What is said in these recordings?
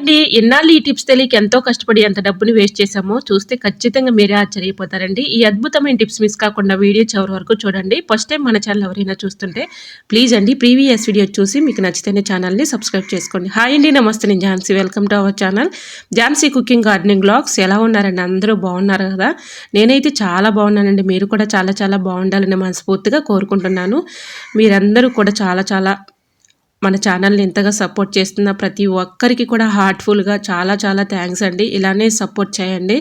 అండి ఎన్నాళ్ళు ఈ టిప్స్ తెలియక ఎంతో కష్టపడి ఎంత డబ్బుని వేస్ట్ చేశామో చూస్తే ఖచ్చితంగా మీరే ఆశ్చర్యపోతారండి. ఈ అద్భుతమైన టిప్స్ మిస్ కాకుండా వీడియో చివరి వరకు చూడండి. ఫస్ట్ టైం మన ఛానల్ ఎవరైనా చూస్తుంటే ప్లీజ్ అండి ప్రీవియస్ వీడియో చూసి మీకు నచ్చితేనే ఛానల్ని సబ్స్క్రైబ్ చేసుకోండి. హాయ్ అండి నమస్తే. నేను Jhansi. Welcome to our channel. Jhansi cooking gardening blogs ఎలా ఉన్నారండి? అందరూ బాగున్నారు కదా? నేనైతే చాలా బాగున్నానండి. మీరు కూడా చాలా చాలా బాగుండాలని మనస్ఫూర్తిగా కోరుకుంటున్నాను. మీరందరూ కూడా చాలా చాలా మన ఛానల్ని ఇంతగా సపోర్ట్ చేస్తున్న ప్రతి ఒక్కరికి కూడా హార్ట్ఫుల్గా చాలా చాలా థ్యాంక్స్ అండి. ఇలానే సపోర్ట్ చేయండి.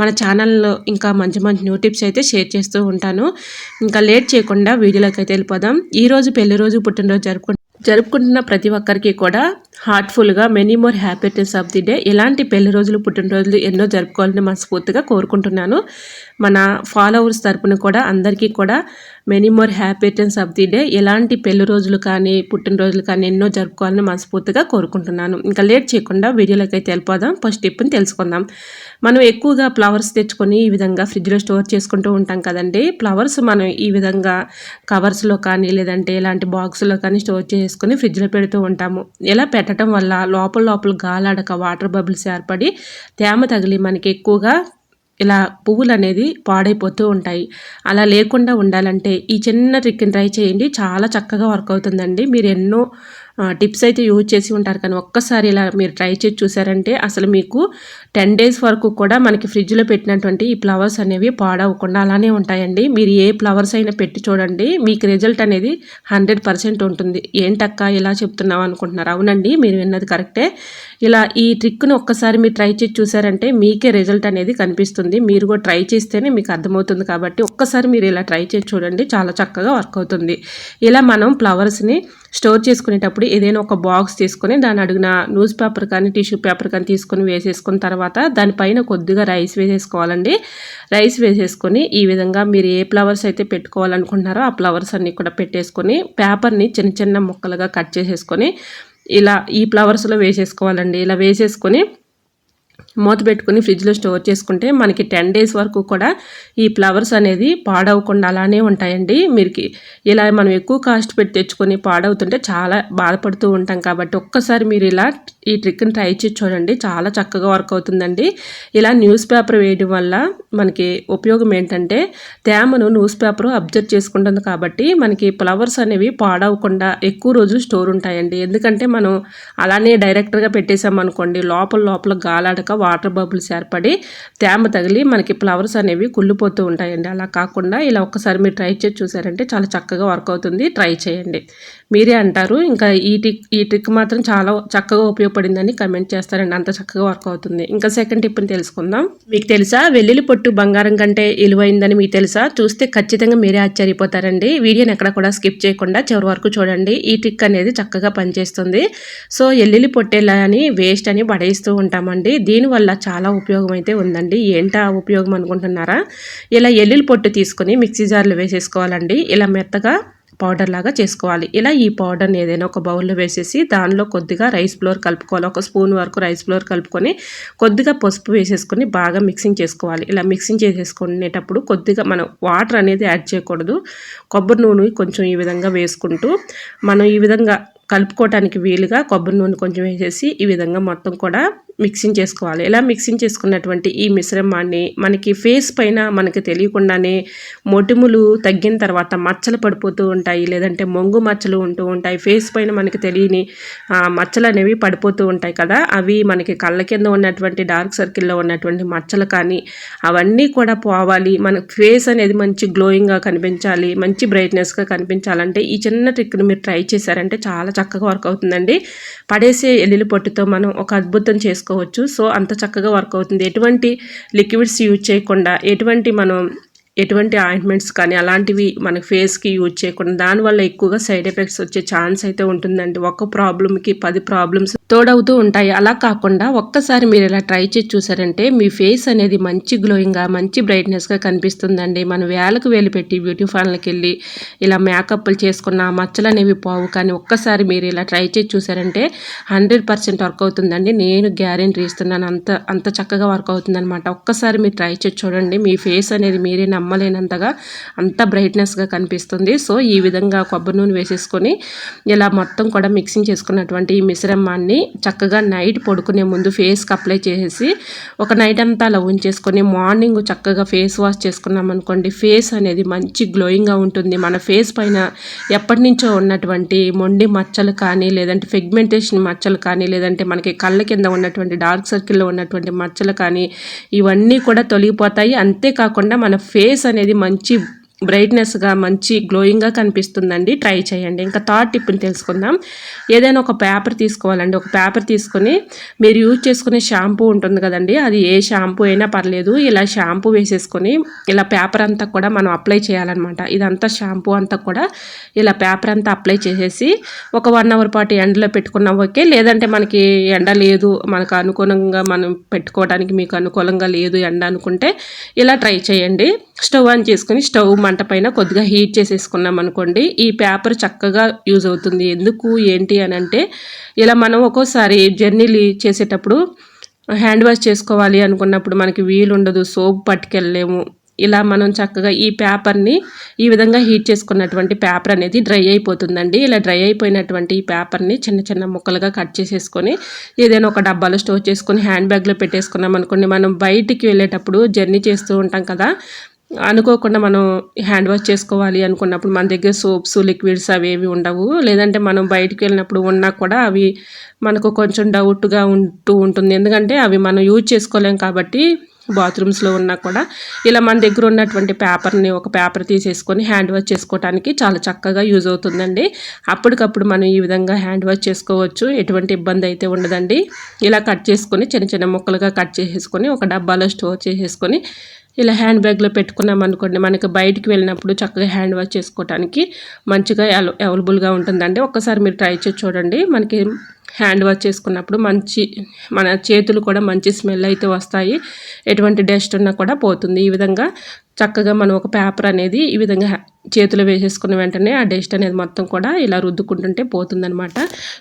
మన ఛానల్లో ఇంకా మంచి మంచి న్యూ టిప్స్ అయితే షేర్ చేస్తూ ఉంటాను. ఇంకా లేట్ చేయకుండా వీడియోలోకి అయితే వెళ్ళిపోదాం. ఈరోజు పెళ్ళి రోజు పుట్టినరోజు జరుపుకుంటాం జరుపుకుంటున్న ప్రతి ఒక్కరికి కూడా హార్ట్ఫుల్గా many more happiness of the day. ఇలాంటి పెళ్ళి రోజులు పుట్టినరోజులు ఎన్నో జరుపుకోవాలని మనస్ఫూర్తిగా కోరుకుంటున్నాను. మన ఫాలోవర్స్ తరపున కూడా అందరికీ కూడా many more happiness of the day ఎలాంటి పెళ్ళి రోజులు కానీ పుట్టినరోజులు కానీ ఎన్నో జరుపుకోవాలని మనస్ఫూర్తిగా కోరుకుంటున్నాను. ఇంకా లేట్ చేయకుండా వీడియోలోకి అయితే వెళ్ళిపోదాం. ఫస్ట్ టిప్ని తెలుసుకుందాం. మనం ఎక్కువగా ఫ్లవర్స్ తెచ్చుకొని ఈ విధంగా ఫ్రిడ్జ్లో స్టోర్ చేసుకుంటూ ఉంటాం కదండి. ఫ్లవర్స్ మనం ఈ విధంగా కవర్స్లో కానీ లేదంటే ఇలాంటి బాక్స్లో కానీ స్టోర్ చేసుకొని ఫ్రిడ్జ్లో పెడుతూ ఉంటాము. ఇలా పెట్టడం వల్ల లోపల లోపల గాలాడక వాటర్ బబుల్స్ ఏర్పడి తేమ తగిలి మనకి ఎక్కువగా ఇలా పువ్వులు అనేది పాడైపోతూ ఉంటాయి. అలా లేకుండా ఉండాలంటే ఈ చిన్న ట్రిక్ని ట్రై చేయండి. చాలా చక్కగా వర్క్ అవుతుందండి. మీరు ఎన్నో టిప్స్ అయితే యూజ్ చేసి ఉంటారు. కానీ ఒక్కసారి ఇలా మీరు ట్రై చేసి చూసారంటే అసలు మీకు టెన్ డేస్ వరకు కూడా మనకి ఫ్రిడ్జ్లో పెట్టినటువంటి ఈ ఫ్లవర్స్ అనేవి పాడవకుండా అలానే ఉంటాయండి. మీరు ఏ ఫ్లవర్స్ అయినా పెట్టి చూడండి మీకు రిజల్ట్ అనేది హండ్రెడ్ పర్సెంట్ ఉంటుంది. ఏంటక్క ఇలా చెప్తున్నావు అనుకుంటున్నారు. అవునండి మీరు విన్నది కరెక్టే. ఇలా ఈ ట్రిక్ను ఒక్కసారి మీరు ట్రై చేసి చూసారంటే మీకే రిజల్ట్ అనేది కనిపిస్తుంది. మీరు కూడా ట్రై చేస్తేనే మీకు అర్థమవుతుంది కాబట్టి ఒక్కసారి మీరు ఇలా ట్రై చేసి చూడండి చాలా చక్కగా వర్క్ అవుతుంది. ఇలా మనం ఫ్లవర్స్ని స్టోర్ చేసుకునేటప్పుడు ఏదైనా ఒక బాక్స్ తీసుకొని దాని అడుగున న్యూస్ పేపర్ కానీ టిష్యూ పేపర్ కానీ తీసుకొని వేసేసుకున్న తర్వాత దానిపైన కొద్దిగా రైస్ వేసేసుకోవాలండి. రైస్ వేసేసుకొని ఈ విధంగా మీరు ఏ ఫ్లవర్స్ అయితే పెట్టుకోవాలనుకుంటున్నారో ఆ ఫ్లవర్స్ అన్నీ కూడా పెట్టేసుకొని పేపర్ని చిన్న చిన్న ముక్కలుగా కట్ చేసేసుకొని ఇలా ఈ ఫ్లవర్స్లో వేసేసుకోవాలండి. ఇలా వేసేసుకొని మూత పెట్టుకుని ఫ్రిడ్జ్లో స్టోర్ చేసుకుంటే మనకి టెన్ డేస్ వరకు కూడా ఈ ఫ్లవర్స్ అనేది పాడవకుండా అలానే ఉంటాయండి. మీరుకి ఇలా మనం ఎక్కువ కాస్ట్ పెట్టి తెచ్చుకొని పాడవుతుంటే చాలా బాధపడుతూ ఉంటాం. కాబట్టి ఒక్కసారి మీరు ఇలా ఈ ట్రిక్ని ట్రై చేసి చూడండి. చాలా చక్కగా వర్క్ అవుతుందండి. ఇలా న్యూస్ పేపర్ వేయడం వల్ల మనకి ఉపయోగం ఏంటంటే తేమను న్యూస్ పేపర్ అబ్జర్వ్ చేసుకుంటుంది కాబట్టి మనకి ఫ్లవర్స్ అనేవి పాడవకుండా ఎక్కువ రోజులు స్టోర్ ఉంటాయండి. ఎందుకంటే మనం అలానే డైరెక్ట్గా పెట్టేసామనుకోండి లోపల లోపల గాలాడక వాటర్ బబుల్స్ ఏర్పడి తేమ తగిలి మనకి ఫ్లవర్స్ అనేవి కుళ్ళిపోతూ ఉంటాయండి. అలా కాకుండా ఇలా ఒక్కసారి మీరు ట్రై చేసి చూసారంటే చాలా చక్కగా వర్క్ అవుతుంది. ట్రై చేయండి. మీరే అంటారు. ఇంకా ఈ టిక్ ఈ ట్రిక్ మాత్రం చాలా చక్కగా ఉపయోగపడిందని కమెంట్ చేస్తారండి. అంత చక్కగా వర్క్ అవుతుంది. ఇంకా సెకండ్ టిప్ని తెలుసుకుందాం. మీకు తెలుసా? వెల్లుల్లి పొట్టు బంగారం కంటే ఇలువైందని మీకు తెలుసా? చూస్తే ఖచ్చితంగా మీరే ఆశ్చర్యపోతారండి. వీడియోని ఎక్కడ కూడా స్కిప్ చేయకుండా చివరి వరకు చూడండి. ఈ ట్రిక్ అనేది చక్కగా పనిచేస్తుంది. సో ఎల్లుల్లి పొట్టేలా అని వేస్ట్ అని పడేస్తూ ఉంటామండి. దీని వల్ల చాలా ఉపయోగం అయితే ఉందండి. ఏంటా ఉపయోగం అనుకుంటున్నారా? ఇలా ఎల్లుల్లి పొట్టు తీసుకొని మిక్సీ జార్లో వేసేసుకోవాలండి. ఇలా మెత్తగా పౌడర్ లాగా చేసుకోవాలి. ఇలా ఈ పౌడర్ని ఏదైనా ఒక బౌల్లో వేసేసి దానిలో కొద్దిగా రైస్ ఫ్లోర్ కలుపుకోవాలి. ఒక స్పూన్ వరకు రైస్ ఫ్లోర్ కలుపుకొని కొద్దిగా పసుపు వేసేసుకొని బాగా మిక్సింగ్ చేసుకోవాలి. ఇలా మిక్సింగ్ చేసేసుకునేటప్పుడు కొద్దిగా మనం వాటర్ అనేది యాడ్ చేయకూడదు. కొబ్బరి నూనె కొంచెం ఈ విధంగా వేసుకుంటూ మనం ఈ విధంగా కలుపుకోవటానికి వీలుగా కొబ్బరి నూనె కొంచెం వేసేసి ఈ విధంగా మొత్తం కూడా మిక్సింగ్ చేసుకోవాలి. ఇలా మిక్సింగ్ చేసుకున్నటువంటి ఈ మిశ్రమాన్ని మనకి ఫేస్ పైన మనకి తెలియకుండానే మొటిములు తగ్గిన తర్వాత మచ్చలు పడిపోతూ ఉంటాయి. లేదంటే మొంగు మచ్చలు ఉంటూ ఉంటాయి. ఫేస్ పైన మనకి తెలియని మచ్చలు అనేవి పడిపోతూ ఉంటాయి కదా. అవి మనకి కళ్ళ కింద ఉన్నటువంటి డార్క్ సర్కిల్లో ఉన్నటువంటి మచ్చలు కానీ అవన్నీ కూడా పోవాలి. మన ఫేస్ అనేది మంచి గ్లోయింగ్గా కనిపించాలి. మంచి బ్రైట్నెస్గా కనిపించాలంటే ఈ చిన్న ట్రిక్ని మీరు ట్రై చేశారంటే చాలా చక్కగా వర్క్ అవుతుందండి. పడేసే ఎల్లుల పొట్టుతో మనం ఒక అద్భుతం చేసుకోవచ్చు. సో అంత చక్కగా వర్క్ అవుతుంది. ఎటువంటి లిక్విడ్స్ యూజ్ చేయకుండా ఎటువంటి మనం ఎటువంటి ఆయింట్మెంట్స్ కానీ అలాంటివి మన ఫేస్కి యూజ్ చేయకుండా దానివల్ల ఎక్కువగా సైడ్ ఎఫెక్ట్స్ వచ్చే ఛాన్స్ అయితే ఉంటుందండి. ఒక ప్రాబ్లమ్కి పది ప్రాబ్లమ్స్ తోడవుతూ ఉంటాయి. అలా కాకుండా ఒక్కసారి మీరు ఇలా ట్రై చేసి చూసారంటే మీ ఫేస్ అనేది మంచి గ్లోయింగ్గా మంచి బ్రైట్నెస్గా కనిపిస్తుందండి. మనం వేలకు వేలు పెట్టి బ్యూటీ పార్లర్కి వెళ్ళి ఇలా మేకప్లు చేసుకున్న మచ్చలు అనేవి పోవు. కానీ ఒక్కసారి మీరు ఇలా ట్రై చేసి చూసారంటే హండ్రెడ్ పర్సెంట్ వర్క్ అవుతుందండి. నేను గ్యారెంటీ ఇస్తున్నాను. అంత అంత చక్కగా వర్క్ అవుతుందనమాట ఒక్కసారి మీరు ట్రై చేసి చూడండి. మీ ఫేస్ అనేది మీరే నమ్మలేనంతగా అంత బ్రైట్నెస్గా కనిపిస్తుంది. సో ఈ విధంగా కొబ్బరి నూనె వేసేసుకొని ఇలా మొత్తం కూడా మిక్సింగ్ చేసుకున్నటువంటి ఈ మిశ్రమాన్ని చక్కగా నైట్ పడుకునే ముందు ఫేస్కి అప్లై చేసేసి ఒక నైట్ అంతా అలా ఉంచేసుకొని మార్నింగ్ చక్కగా ఫేస్ వాష్ చేసుకున్నాం అనుకోండి ఫేస్ అనేది మంచి గ్లోయింగ్గా ఉంటుంది. మన ఫేస్ పైన ఎప్పటి నుంచో ఉన్నటువంటి మొండి మచ్చలు కానీ లేదంటే ఫెగ్మెంటేషన్ మచ్చలు కానీ లేదంటే మనకి కళ్ళ కింద ఉన్నటువంటి డార్క్ సర్కిల్లో ఉన్నటువంటి మచ్చలు కానీ ఇవన్నీ కూడా తొలగిపోతాయి. అంతేకాకుండా మన ఫేస్ అనేది మంచి బ్రైట్నెస్గా మంచి గ్లోయింగ్గా కనిపిస్తుందండి. ట్రై చేయండి. ఇంకా థర్డ్ టిప్ని తెలుసుకుందాం. ఏదైనా ఒక పేపర్ తీసుకోవాలండి. ఒక పేపర్ తీసుకొని మీరు యూజ్ చేసుకునే షాంపూ ఉంటుంది కదండి. అది ఏ షాంపూ అయినా పర్లేదు. ఇలా షాంపూ వేసేసుకొని ఇలా పేపర్ అంతా కూడా మనం అప్లై చేయాలన్నమాట. ఇదంతా షాంపూ అంతా కూడా ఇలా పేపర్ అంతా అప్లై చేసేసి ఒక వన్ అవర్ పాటు ఎండలో పెట్టుకున్న ఓకే. లేదంటే మనకి ఎండ లేదు. మనకు అనుకూలంగా మనం పెట్టుకోవడానికి మీకు అనుకూలంగా లేదు ఎండ అనుకుంటే ఇలా ట్రై చేయండి. స్టవ్ ఆన్ చేసుకుని స్టవ్ మంట పైన కొద్దిగా హీట్ చేసేసుకున్నాం అనుకోండి ఈ పేపర్ చక్కగా యూజ్ అవుతుంది. ఎందుకు ఏంటి అని అంటే ఇలా మనం ఒక్కోసారి జర్నీలు చేసేటప్పుడు హ్యాండ్ వాష్ చేసుకోవాలి అనుకున్నప్పుడు మనకి వీలు ఉండదు సోప్ పట్టుకెళ్ళలేము. ఇలా మనం చక్కగా ఈ పేపర్ని ఈ విధంగా హీట్ చేసుకున్నటువంటి పేపర్ అనేది డ్రై అయిపోతుందండి. ఇలా డ్రై అయిపోయినటువంటి ఈ పేపర్ని చిన్న చిన్న ముక్కలుగా కట్ చేసేసుకొని ఏదైనా ఒక డబ్బాలో స్టోర్ చేసుకొని హ్యాండ్ బ్యాగ్లో పెట్టేసుకున్నాం అనుకోండి మనం బయటికి వెళ్ళేటప్పుడు జర్నీ చేస్తూ ఉంటాం కదా అనుకోకుండా మనం హ్యాండ్ వాష్ చేసుకోవాలి అనుకున్నప్పుడు మన దగ్గర సోప్స్ లిక్విడ్స్ అవి ఏవి ఉండవు. లేదంటే మనం బయటికి వెళ్ళినప్పుడు ఉన్నా కూడా అవి మనకు కొంచెం డౌట్గా ఉంటూ ఉంటుంది. ఎందుకంటే అవి మనం యూజ్ చేసుకోలేం కాబట్టి బాత్రూమ్స్లో ఉన్నా కూడా ఇలా మన దగ్గర ఉన్నటువంటి పేపర్ని ఒక పేపర్ తీసేసుకొని హ్యాండ్ వాష్ చేసుకోవడానికి చాలా చక్కగా యూజ్ అవుతుందండి. అప్పటికప్పుడు మనం ఈ విధంగా హ్యాండ్ వాష్ చేసుకోవచ్చు. ఎటువంటి ఇబ్బంది అయితే ఉండదండి. ఇలా కట్ చేసుకొని చిన్న చిన్న ముక్కలుగా కట్ చేసేసుకొని ఒక డబ్బాలో స్టోర్ చేసేసుకొని ఇలా హ్యాండ్ బ్యాగ్లో పెట్టుకున్నాం అనుకోండి మనకి బయటికి వెళ్ళినప్పుడు చక్కగా హ్యాండ్ వాష్ చేసుకోవడానికి మంచిగా అవైలబుల్గా ఉంటుందండి. ఒక్కసారి మీరు ట్రై చేసి చూడండి. మనకి హ్యాండ్ వాష్ చేసుకున్నప్పుడు మంచి మన చేతులు కూడా మంచి స్మెల్ అయితే వస్తాయి. ఎటువంటి డస్ట్ ఉన్నా కూడా పోతుంది. ఈ విధంగా చక్కగా మనం ఒక పేపర్ అనేది ఈ విధంగా చేతిలో వేసేసుకున్న వెంటనే ఆ డస్ట్ అనేది మొత్తం కూడా ఇలా రుద్దుకుంటుంటే పోతుందనమాట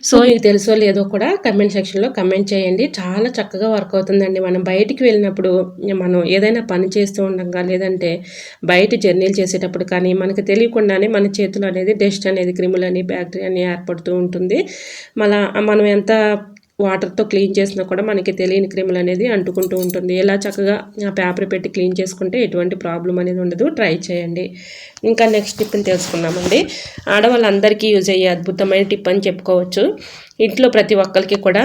సో మీకు తెలుసో లేదో కూడా కమెంట్ సెక్షన్లో కమెంట్ చేయండి. చాలా చక్కగా వర్క్ అవుతుందండి. మనం బయటికి వెళ్ళినప్పుడు మనం ఏదైనా పని చేస్తూ ఉండగా లేదంటే బయట జర్నీలు చేసేటప్పుడు కానీ మనకు తెలియకుండానే మన చేతులు అనేది డస్ట్ అనేది క్రిములని బ్యాక్టీరియా అని ఏర్పడుతూ ఉంటుంది. మళ్ళా మనం ఎంత వాటర్తో క్లీన్ చేసినా కూడా మనకి తెలియని క్రిములు అనేది అంటుకుంటూ ఉంటుంది. ఇలా చక్కగా ఆ పేపర్ పెట్టి క్లీన్ చేసుకుంటే ఎటువంటి ప్రాబ్లం అనేది ఉండదు. ట్రై చేయండి. ఇంకా నెక్స్ట్ టిప్ని తెలుసుకున్నామండి ఆడవాళ్ళందరికీ యూజ్ అయ్యే అద్భుతమైన టిప్ అని చెప్పుకోవచ్చు. ఇంట్లో ప్రతి ఒక్కరికి కూడా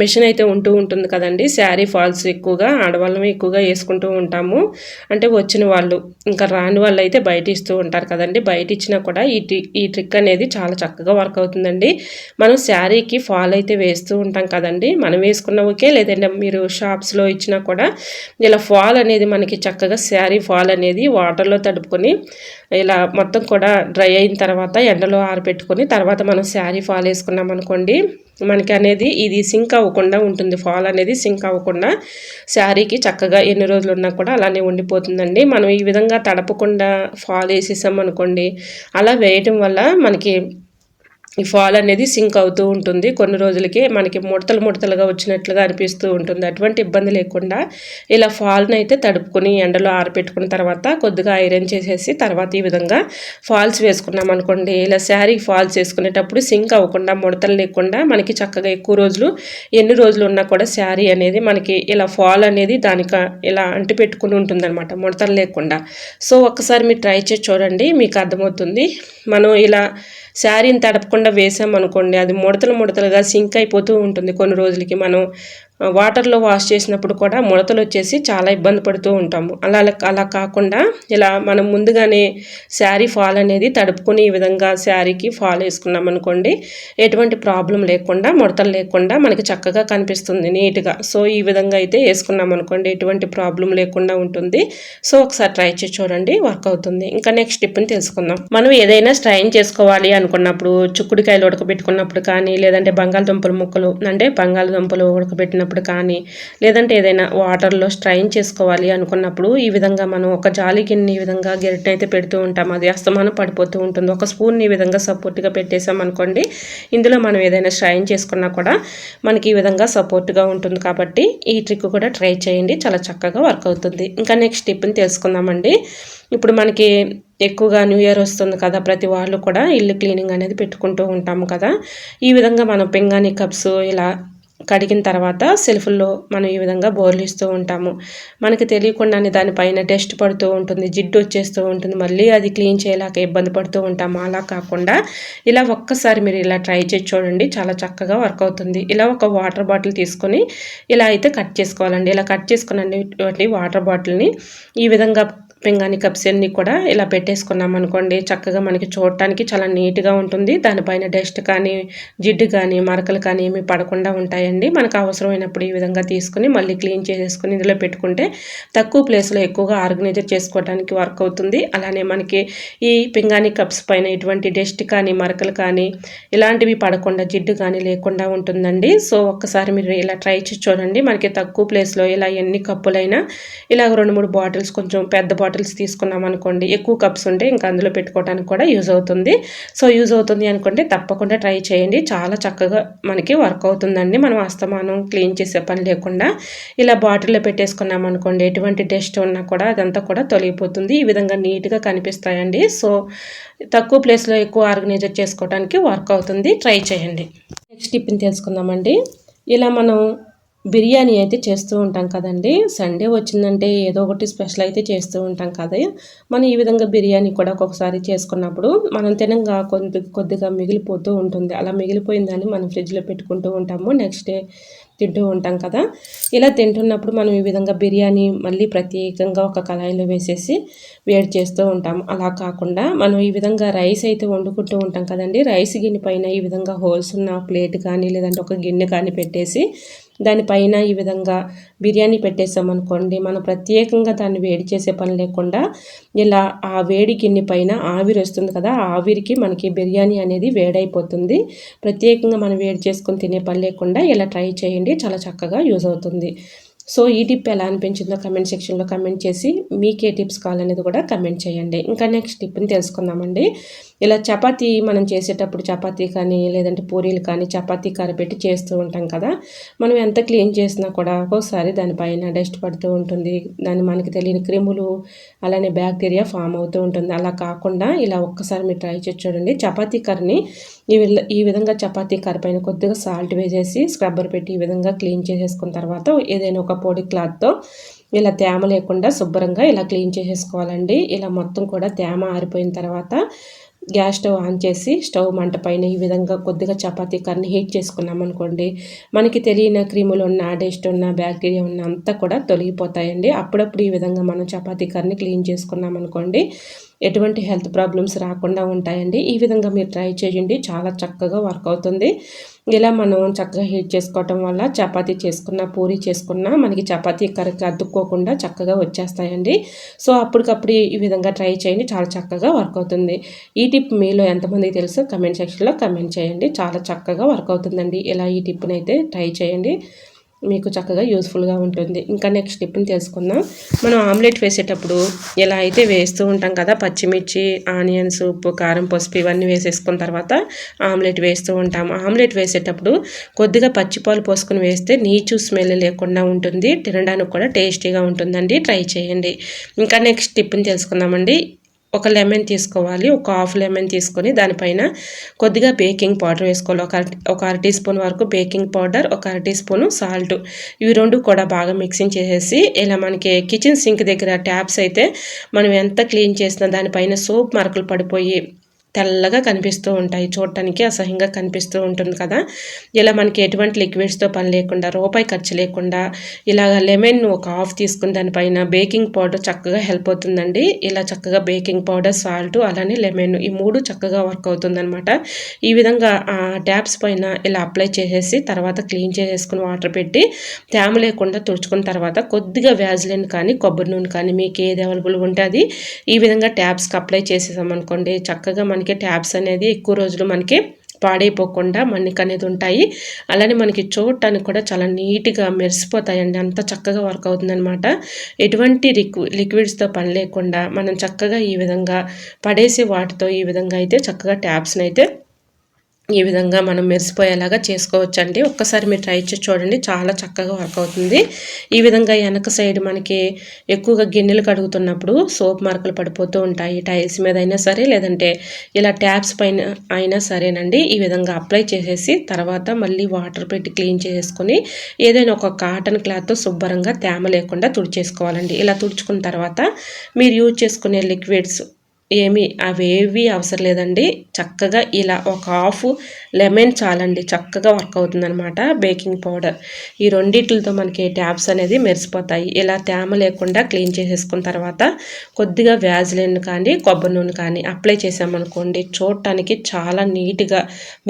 మిషన్ అయితే ఉంటూ ఉంటుంది కదండి. శారీ ఫాల్స్ ఎక్కువగా ఆడవాళ్ళమే ఎక్కువగా వేసుకుంటూ ఉంటాము. అంటే వచ్చిన వాళ్ళు ఇంకా రాని వాళ్ళు అయితే బయట ఇస్తూ ఉంటారు కదండి. బయట ఇచ్చినా కూడా ఈ ఈ ట్రిక్ అనేది చాలా చక్కగా వర్క్ అవుతుందండి. మనం శారీకి ఫాల్ అయితే వేస్తూ ఉంటాం కదండి. మనం వేసుకున్న ఓకే లేదంటే మీరు షాప్స్లో ఇచ్చినా కూడా ఇలా ఫాల్ అనేది మనకి చక్కగా శారీ ఫాల్ అనేది వాటర్లో తడుపుకొని ఇలా మొత్తం కూడా డ్రై అయిన తర్వాత ఎండలో ఆరబెట్టుకొని తర్వాత మనం శారీ ఫాల్ వేసుకున్నాం అనుకోండి మనకి అనేది ఇది సింక్ అవ్వకుండా ఉంటుంది. ఫాల్ అనేది సింక్ అవ్వకుండా శారీకి చక్కగా ఎన్ని రోజులు ఉన్నా కూడా అలానే ఉండిపోతుందండి. మనం ఈ విధంగా తడపకుండా ఫాల్ వేసేసాం అనుకోండి అలా వేయటం వల్ల మనకి ఈ ఫాల్ అనేది సింక్ అవుతూ ఉంటుంది. కొన్ని రోజులకి మనకి ముడతలు ముడతలుగా వచ్చినట్లుగా అనిపిస్తూ ఉంటుంది. అటువంటి ఇబ్బంది లేకుండా ఇలా ఫాల్ని అయితే తడుపుకొని ఎండలో ఆరబెట్టుకున్న తర్వాత కొద్దిగా ఐరన్ చేసేసి తర్వాత ఈ విధంగా ఫాల్స్ వేసుకున్నాం అనుకోండి. ఇలా శారీ ఫాల్స్ వేసుకునేటప్పుడు సింక్ అవ్వకుండా ముడతలు లేకుండా మనకి చక్కగా ఎక్కువ రోజులు ఎన్ని రోజులు ఉన్నా కూడా శారీ అనేది మనకి ఇలా ఫాల్ అనేది దానికి ఇలా అంటి పెట్టుకుని ఉంటుంది అనమాట ముడతలు లేకుండా. సో ఒక్కసారి మీరు ట్రై చేసి చూడండి. మీకు అర్థమవుతుంది. మనం ఇలా శారీని తడపకుండా వేసామనుకోండి అది ముడతలు ముడతలుగా సింక్ అయిపోతూ ఉంటుంది కొన్ని రోజులకి. మనం వాటర్లో వాష్ చేసినప్పుడు కూడా ముడతలు వచ్చేసి చాలా ఇబ్బంది పడుతూ ఉంటాము. అలా అలా కాకుండా ఇలా మనం ముందుగానే శారీ ఫాల్ అనేది తడుపుకుని ఈ విధంగా శారీకి ఫాల్ వేసుకున్నాం అనుకోండి ఎటువంటి ప్రాబ్లం లేకుండా ముడతలు లేకుండా మనకి చక్కగా కనిపిస్తుంది నీట్గా. సో ఈ విధంగా అయితే వేసుకున్నాం అనుకోండి ఎటువంటి ప్రాబ్లం లేకుండా ఉంటుంది. సో ఒకసారి ట్రై చేసి చూడండి వర్క్ అవుతుంది. ఇంకా నెక్స్ట్ టిప్ని తెలుసుకుందాం. మనం ఏదైనా స్ట్రైన్ చేసుకోవాలి అనుకున్నప్పుడు చుక్కుడికాయలు ఉడకబెట్టుకున్నప్పుడు కానీ లేదంటే బంగాళదుంపల ముక్కలు అంటే బంగాళదుంపలు ఉడకబెట్టినప్పుడు చేసుకున్నప్పుడు కానీ లేదంటే ఏదైనా వాటర్లో స్ట్రైన్ చేసుకోవాలి అనుకున్నప్పుడు ఈ విధంగా మనం ఒక జాలి గిన్నె ఈ విధంగా గెరిట అయితే పెడుతూ ఉంటాం. అది అస్తమానం పడిపోతూ ఉంటుంది. ఒక స్పూన్ ఈ విధంగా సపోర్ట్గా పెట్టేసాం అనుకోండి ఇందులో మనం ఏదైనా స్ట్రైన్ చేసుకున్నా కూడా మనకి ఈ విధంగా సపోర్ట్గా ఉంటుంది. కాబట్టి ఈ ట్రిక్ కూడా ట్రై చేయండి. చాలా చక్కగా వర్క్ అవుతుంది. ఇంకా నెక్స్ట్ టిప్ని తెలుసుకుందామండి. ఇప్పుడు మనకి ఎక్కువగా న్యూ ఇయర్ వస్తుంది కదా ప్రతి వాళ్ళు కూడా ఇల్లు క్లీనింగ్ అనేది పెట్టుకుంటూ ఉంటాము కదా. ఈ విధంగా మనం పింగాణి కప్స్ ఇలా కడిగిన తర్వాత సెల్ఫ్లో మనం ఈ విధంగా బోర్లిస్తూ ఉంటాము. మనకి తెలియకుండానే దానిపైన టెస్ట్ పడుతూ ఉంటుంది జిడ్డు వచ్చేస్తూ ఉంటుంది. మళ్ళీ అది క్లీన్ చేయలేక ఇబ్బంది పడుతూ ఉంటాము. అలా కాకుండా ఇలా ఒక్కసారి మీరు ఇలా ట్రై చేసి చూడండి చాలా చక్కగా వర్క్ అవుతుంది. ఇలా ఒక వాటర్ బాటిల్ తీసుకొని ఇలా అయితే కట్ చేసుకోవాలండి. ఇలా కట్ చేసుకున్న వాటర్ బాటిల్ని ఈ విధంగా పింగాణి కప్స్ అన్నీ కూడా ఇలా పెట్టేసుకున్నాం అనుకోండి. చక్కగా మనకి చూడటానికి చాలా నీట్గా ఉంటుంది. దానిపైన డస్ట్ కానీ జిడ్డు కానీ మరకలు కానీ ఏమీ పడకుండా ఉంటాయండి. మనకు అవసరమైనప్పుడు ఈ విధంగా తీసుకుని మళ్ళీ క్లీన్ చేసేసుకుని ఇందులో పెట్టుకుంటే తక్కువ ప్లేస్లో ఎక్కువగా ఆర్గనైజర్ చేసుకోవడానికి వర్క్ అవుతుంది. అలానే మనకి ఈ పింగాణి కప్స్ పైన ఇటువంటి డస్ట్ కానీ మరకలు కానీ ఇలాంటివి పడకుండా జిడ్డు కానీ లేకుండా ఉంటుందండి. సో ఒక్కసారి మీరు ఇలా ట్రై చేసి చూడండి. మనకి తక్కువ ప్లేస్లో ఇలా ఎన్ని కప్పులైనా ఇలా రెండు మూడు బాటిల్స్ కొంచెం పెద్ద బాటిల్ బాటిల్స్ తీసుకున్నాం అనుకోండి ఎక్కువ కప్స్ ఉంటే ఇంకా అందులో పెట్టుకోవడానికి కూడా యూజ్ అవుతుంది. సో యూజ్ అవుతుంది అనుకుంటే తప్పకుండా ట్రై చేయండి. చాలా చక్కగా మనకి వర్క్ అవుతుందండి. మనం అస్తమానం క్లీన్ చేసే పని లేకుండా ఇలా బాటిల్లో పెట్టేసుకున్నాం అనుకోండి ఎటువంటి టెస్ట్ ఉన్నా కూడా అదంతా కూడా తొలగిపోతుంది. ఈ విధంగా నీట్గా కనిపిస్తాయండి. సో తక్కువ ప్లేస్లో ఎక్కువ ఆర్గనైజర్ చేసుకోవడానికి వర్క్ అవుతుంది. ట్రై చేయండి. నెక్స్ట్ టిప్ని తెలుసుకుందామండి. ఇలా మనం బిర్యానీ అయితే చేస్తూ ఉంటాం కదండి. సండే వచ్చిందంటే ఏదో ఒకటి స్పెషల్ అయితే చేస్తూ ఉంటాం కదా. మనం ఈ విధంగా బిర్యానీ కూడా ఒక్కొక్కసారి చేసుకున్నప్పుడు మనం తినంగా కొద్ది కొద్దిగా మిగిలిపోతూ ఉంటుంది. అలా మిగిలిపోయిందని మనం ఫ్రిడ్జ్లో పెట్టుకుంటూ ఉంటాము. నెక్స్ట్ డే తింటూ ఉంటాం కదా. ఇలా తింటున్నప్పుడు మనం ఈ విధంగా బిర్యానీ మళ్ళీ ప్రత్యేకంగా ఒక కళాయిలో వేసేసి వేడి చేస్తూ ఉంటాం అలా కాకుండా మనం ఈ విధంగా రైస్ అయితే వండుకుంటూ ఉంటాం కదండి. రైస్ గిన్నె పైన ఈ విధంగా హోల్స్ ఉన్న ప్లేట్ కానీ లేదంటే ఒక గిన్నె కానీ పెట్టేసి దానిపైన ఈ విధంగా బిర్యానీ పెట్టేసామనుకోండి మనం ప్రత్యేకంగా దాన్ని వేడి చేసే పని లేకుండా ఇలా ఆ వేడి గిన్నె పైన ఆవిరి వస్తుంది కదా ఆ ఆవిరికి మనకి బిర్యానీ అనేది వేడైపోతుంది. ప్రత్యేకంగా మనం వేడి చేసుకొని తినే పని లేకుండా ఇలా ట్రై చేయండి చాలా చక్కగా యూజ్ అవుతుంది. సో ఈ టిప్ ఎలా అనిపించిందో కమెంట్ సెక్షన్లో కమెంట్ చేసి మీకే టిప్స్ కావాలనేది కూడా కమెంట్ చేయండి. ఇంకా నెక్స్ట్ టిప్ని తెలుసుకుందామండి. ఇలా చపాతీ మనం చేసేటప్పుడు చపాతీ కానీ లేదంటే పూరీలు కానీ చపాతీ పెట్టి చేస్తూ ఉంటాం కదా. మనం ఎంత క్లీన్ చేసినా కూడా ఒక్కోసారి దానిపైన డస్ట్ పడుతూ ఉంటుంది. దాన్ని మనకి తెలియని క్రిములు అలానే బ్యాక్టీరియా ఫామ్ అవుతూ ఉంటుంది. అలా కాకుండా ఇలా ఒక్కసారి మీరు ట్రై చేసి చూడండి. చపాతీ కర్రని ఈ ఈ విధంగా చపాతీ కర్ర పైన కొద్దిగా సాల్ట్ వేసేసి స్క్రబ్బర్ పెట్టి ఈ విధంగా క్లీన్ చేసేసుకున్న తర్వాత ఏదైనా ఒక పొడి క్లాత్తో ఇలా తేమ లేకుండా శుభ్రంగా ఇలా క్లీన్ చేసేసుకోవాలండి. ఇలా మొత్తం కూడా తేమ ఆరిపోయిన తర్వాత గ్యాస్ స్టవ్ ఆన్ చేసి స్టవ్ మంట పైన ఈ విధంగా కొద్దిగా చపాతీ కర్ని హీట్ చేసుకున్నాం అనుకోండి మనకి తెలియని క్రీములు ఉన్న డస్ట్ ఉన్న బ్యాక్టీరియా ఉన్న అంతా కూడా తొలగిపోతాయండి. అప్పుడప్పుడు ఈ విధంగా మనం చపాతీ కర్ని క్లీన్ చేసుకున్నాం అనుకోండి ఎటువంటి హెల్త్ ప్రాబ్లమ్స్ రాకుండా ఉంటాయండి. ఈ విధంగా మీరు ట్రై చేయండి. చాలా చక్కగా వర్క్ అవుతుంది. ఇలా మనం చక్కగా హీట్ చేసుకోవటం వల్ల చపాతీ చేసుకున్న పూరి చేసుకున్న మనకి చపాతీ కరెక్ట్ అద్దుకోకుండా చక్కగా వచ్చేస్తాయండి. సో అప్పటికప్పుడు ఈ విధంగా ట్రై చేయండి. చాలా చక్కగా వర్క్ అవుతుంది. ఈ టిప్ మీలో ఎంతమందికి తెలుసో? కమెంట్ సెక్షన్లో కమెంట్ చేయండి. చాలా చక్కగా వర్క్ అవుతుందండి. ఇలా ఈ టిప్ని అయితే ట్రై చేయండి. మీకు చక్కగా యూస్ఫుల్గా ఉంటుంది. ఇంకా నెక్స్ట్ టిప్ని తెలుసుకుందాం. మనం ఆమ్లెట్ వేసేటప్పుడు ఎలా అయితే వేస్తూ ఉంటాం కదా పచ్చిమిర్చి ఆనియన్స్ ఉప్పు కారం పసుపు ఇవన్నీ వేసేసుకున్న తర్వాత ఆమ్లెట్ వేస్తూ ఉంటాం. ఆమ్లెట్ వేసేటప్పుడు కొద్దిగా పచ్చిపాలు పోసుకొని వేస్తే నీచు స్మెల్ లేకుండా ఉంటుంది. తినడానికి కూడా టేస్టీగా ఉంటుందండి. ట్రై చేయండి. ఇంకా నెక్స్ట్ టిప్ని తెలుసుకుందామండి. ఒక లెమన్ తీసుకోవాలి ఒక హాఫ్ లెమన్ తీసుకొని దానిపైన కొద్దిగా బేకింగ్ పౌడర్ వేసుకోవాలి. ఒక ఒక అర టీ స్పూన్ వరకు బేకింగ్ పౌడర్ ఒక అర టీ స్పూను సాల్ట్ ఇవి రెండు కూడా బాగా మిక్సింగ్ చేసేసి ఇలా మనకి కిచెన్ సింక్ దగ్గర ట్యాప్స్ అయితే మనం ఎంత క్లీన్ చేసినా దానిపైన సోప్ మరకలు పడిపోయి తెల్లగా కనిపిస్తూ ఉంటాయి. చూడటానికి అసహ్యంగా కనిపిస్తూ ఉంటుంది కదా. ఇలా మనకి ఎటువంటి లిక్విడ్స్తో పని లేకుండా రూపాయి ఖర్చు లేకుండా ఇలాగ లెమన్ ఒక హాఫ్ తీసుకుని దానిపైన బేకింగ్ పౌడర్ చక్కగా హెల్ప్ అవుతుందండి. ఇలా చక్కగా బేకింగ్ పౌడర్ సాల్ట్ అలానే లెమన్ ఈ మూడు చక్కగా వర్క్ అవుతుందనమాట ఈ విధంగా ఆ ట్యాప్స్ పైన ఇలా అప్లై చేసేసి తర్వాత క్లీన్ చేసేసుకుని వాటర్ పెట్టి తేమ లేకుండా తుడుచుకున్న తర్వాత కొద్దిగా వ్యాజ్లిన్ కానీ కొబ్బరి నూనె కానీ మీకు ఏది అవైలబుల్ ఉంటే అది ఈ విధంగా ట్యాప్స్కి అప్లై చేసేసామనుకోండి చక్కగా మన మనకి ట్యాబ్స్ అనేది ఎక్కువ రోజులు మనకి పాడైపోకుండా మన్నిక అనేది ఉంటాయి. అలానే మనకి చూడటానికి కూడా చాలా నీట్గా మెరిసిపోతాయండి. అంత చక్కగా వర్క్ అవుతుందనమాట ఎటువంటి లిక్వి లిక్విడ్స్తో పని లేకుండా మనం చక్కగా ఈ విధంగా పడేసే వాటితో ఈ విధంగా అయితే చక్కగా ట్యాబ్స్ని అయితే ఈ విధంగా మనం మెరిసిపోయేలాగా చేసుకోవచ్చండి. ఒక్కసారి మీరు ట్రై చేసి చూడండి. చాలా చక్కగా వర్క్ అవుతుంది. ఈ విధంగా వెనక సైడ్ మనకి ఎక్కువగా గిన్నెలు కడుగుతున్నప్పుడు సోప్ మార్కులు పడిపోతూ ఉంటాయి. టైల్స్ మీద అయినా సరే లేదంటే ఇలా ట్యాప్స్ పైన అయినా సరేనండి. ఈ విధంగా అప్లై చేసేసి తర్వాత మళ్ళీ వాటర్ పెట్టి క్లీన్ చేసుకొని ఏదైనా ఒక కాటన్ క్లాత్ శుభ్రంగా తేమ లేకుండా తుడిచేసుకోవాలండి. ఇలా తుడుచుకున్న తర్వాత మీరు యూజ్ చేసుకునే లిక్విడ్స్ ఏమి అవేవి అవసరం లేదండి. చక్కగా ఇలా ఒక హాఫ్ లెమన్ చాలండి చక్కగా వర్క్ అవుతుంది అనమాట బేకింగ్ పౌడర్. ఈ రెండింటితో మనకి ట్యాబ్స్ అనేది మెరిసిపోతాయి. ఇలా తేమ లేకుండా క్లీన్ చేసేసుకున్న తర్వాత కొద్దిగా వ్యాజ్లిన్ కానీ కొబ్బరి నూనె కానీ అప్లై చేసామనుకోండి చూడటానికి చాలా నీట్గా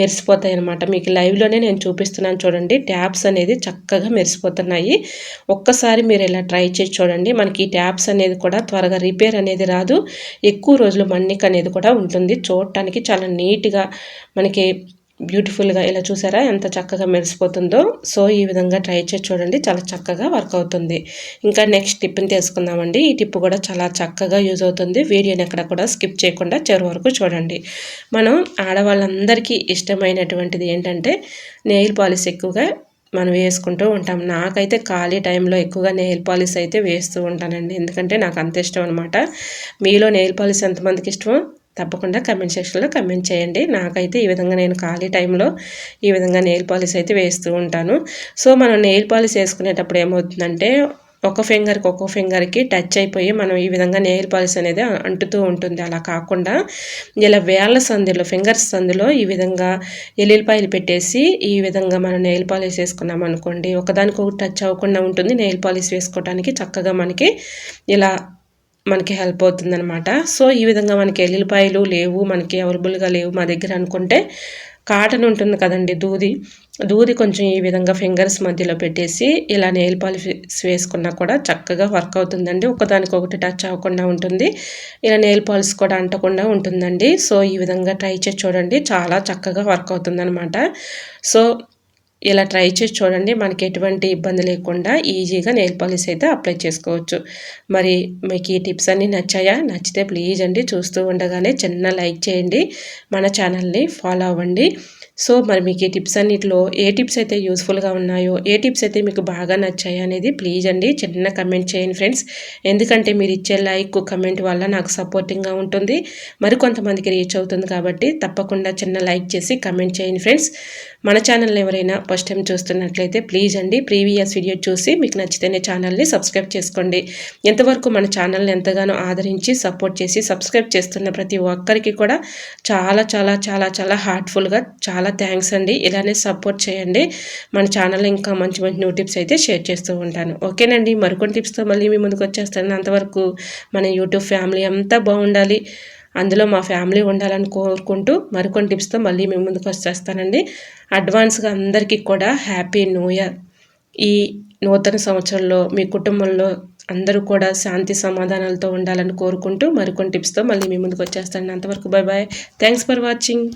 మెరిసిపోతాయి అనమాట మీకు లైవ్లోనే నేను చూపిస్తున్నాను చూడండి ట్యాబ్స్ అనేది చక్కగా మెరిసిపోతున్నాయి. ఒక్కసారి మీరు ఇలా ట్రై చేసి చూడండి మనకి ఈ ట్యాబ్స్ అనేది కూడా త్వరగా రిపేర్ అనేది రాదు. ఎక్కువ రోజులు మన్నిక అనేది కూడా ఉంటుంది. చూడటానికి చాలా నీట్గా మనకి బ్యూటిఫుల్గా ఇలా చూసారా? ఎంత చక్కగా మెరిసిపోతుందో. సో ఈ విధంగా ట్రై చేసి చూడండి. చాలా చక్కగా వర్క్ అవుతుంది. ఇంకా నెక్స్ట్ టిప్ని తీసుకుందామండి ఈ టిప్ కూడా చాలా చక్కగా యూజ్ అవుతుంది. వీడియోని ఎక్కడ కూడా స్కిప్ చేయకుండా చివరి వరకు చూడండి. మనం ఆడవాళ్ళందరికీ ఇష్టమైనటువంటిది ఏంటంటే నెయిల్ పాలిష్ ఎక్కువగా మనం వేసుకుంటూ ఉంటాం. నాకైతే ఖాళీ టైంలో ఎక్కువగా నెయిల్ పాలిష్ అయితే వేస్తూ ఉంటానండి. ఎందుకంటే నాకు అంత ఇష్టం అనమాట మీలో నెయిల్ పాలిష్ ఎంతమందికి ఇష్టమో తప్పకుండా కమెంట్ సెక్షన్లో కమెంట్ చేయండి. నాకైతే ఈ విధంగా నేను ఖాళీ టైంలో ఈ విధంగా నెయిల్ పాలిష్ అయితే వేస్తూ ఉంటాను. సో మనం నెయిల్ పాలిష్ వేసుకునేటప్పుడు ఏమవుతుందంటే ఒక ఫింగర్కి ఒక్కో ఫింగర్కి టచ్ అయిపోయి మనం ఈ విధంగా నెయిల్ పాలిష్ అనేది అంటుతూ ఉంటుంది. అలా కాకుండా ఇలా వేళ్ళ సందులో ఫింగర్స్ సందులో ఈ విధంగా ఎల్లుల్లిపాయలు పెట్టేసి ఈ విధంగా మనం నెయిల్ పాలిష్ వేసుకున్నాం అనుకోండి ఒకదానికి ఒకటి టచ్ అవ్వకుండా ఉంటుంది. నెయిల్ పాలిష్ వేసుకోవడానికి చక్కగా మనకి ఇలా మనకి హెల్ప్ అవుతుందనమాట సో ఈ విధంగా మనకి ఎల్లుల్లిపాయలు లేవు మనకి అవైలబుల్గా లేవు మా దగ్గర అనుకుంటే కాటన్ ఉంటుంది కదండి దూది. దూది కొంచెం ఈ విధంగా ఫింగర్స్ మధ్యలో పెట్టేసి ఇలా నెయిల్ పాలిష్ వేసుకున్నా కూడా చక్కగా వర్క్ అవుతుందండి. ఒకదానికొకటి టచ్ అవ్వకుండా ఉంటుంది. ఇలా నెయిల్ పాలిష్ కూడా అంటకుండా ఉంటుందండి. సో ఈ విధంగా ట్రై చేసి చూడండి. చాలా చక్కగా వర్క్ అవుతుందనమాట సో ఇలా ట్రై చేసి చూడండి. మనకి ఎటువంటి ఇబ్బంది లేకుండా ఈజీగా నెయిల్ పాలిష్ అయితే అప్లై చేసుకోవచ్చు. మరి మీకు ఈ టిప్స్ అన్నీ నచ్చాయా? నచ్చితే ప్లీజ్ అండి. చూస్తూ ఉండగానే చిన్న లైక్ చేయండి. మన ఛానల్ని ఫాలో అవ్వండి. సో మరి మీకు ఈ టిప్స్ అన్నిటిలో ఏ టిప్స్ అయితే యూస్ఫుల్గా ఉన్నాయో ఏ టిప్స్ అయితే మీకు బాగా నచ్చాయి అనేది ప్లీజ్ అండి చిన్న కమెంట్ చేయండి ఫ్రెండ్స్. ఎందుకంటే మీరు ఇచ్చే లైక్ కమెంట్ వల్ల నాకు సపోర్టింగ్గా ఉంటుంది. మరి కొంతమందికి రీచ్ అవుతుంది కాబట్టి తప్పకుండా చిన్న లైక్ చేసి కమెంట్ చేయండి ఫ్రెండ్స్. మన ఛానల్ ఎవరైనా ఫస్ట్ టైం చూస్తున్నట్లయితే ప్లీజ్ అండి ప్రీవియస్ వీడియో చూసి మీకు నచ్చితేనే ఛానల్ని సబ్స్క్రైబ్ చేసుకోండి. ఎంతవరకు మన ఛానల్ని ఎంతగానో ఆదరించి సపోర్ట్ చేసి సబ్స్క్రైబ్ చేస్తున్న ప్రతి ఒక్కరికి కూడా చాలా చాలా చాలా చాలా హార్ట్ఫుల్గా చాలా చాలా థ్యాంక్స్ అండి. ఇలానే సపోర్ట్ చేయండి. మన ఛానల్ ఇంకా మంచి మంచి న్యూ టిప్స్ అయితే షేర్ చేస్తూ ఉంటాను. ఓకేనండి. మరికొన్ని టిప్స్తో మళ్ళీ మీ ముందుకు వచ్చేస్తాను. అంతవరకు మన యూట్యూబ్ ఫ్యామిలీ అంతా బాగుండాలి. అందులో మా ఫ్యామిలీ ఉండాలని కోరుకుంటూ మరికొన్ని టిప్స్తో మళ్ళీ మీ ముందుకు వచ్చేస్తానండి. అడ్వాన్స్గా అందరికీ కూడా హ్యాపీ న్యూ ఇయర్ ఈ నూతన సంవత్సరంలో మీ కుటుంబంలో అందరూ కూడా శాంతి సమాధానాలతో ఉండాలని కోరుకుంటూ మరికొన్ని టిప్స్తో మళ్ళీ మీ ముందుకు వచ్చేస్తాను. అంతవరకు bye bye thanks for watching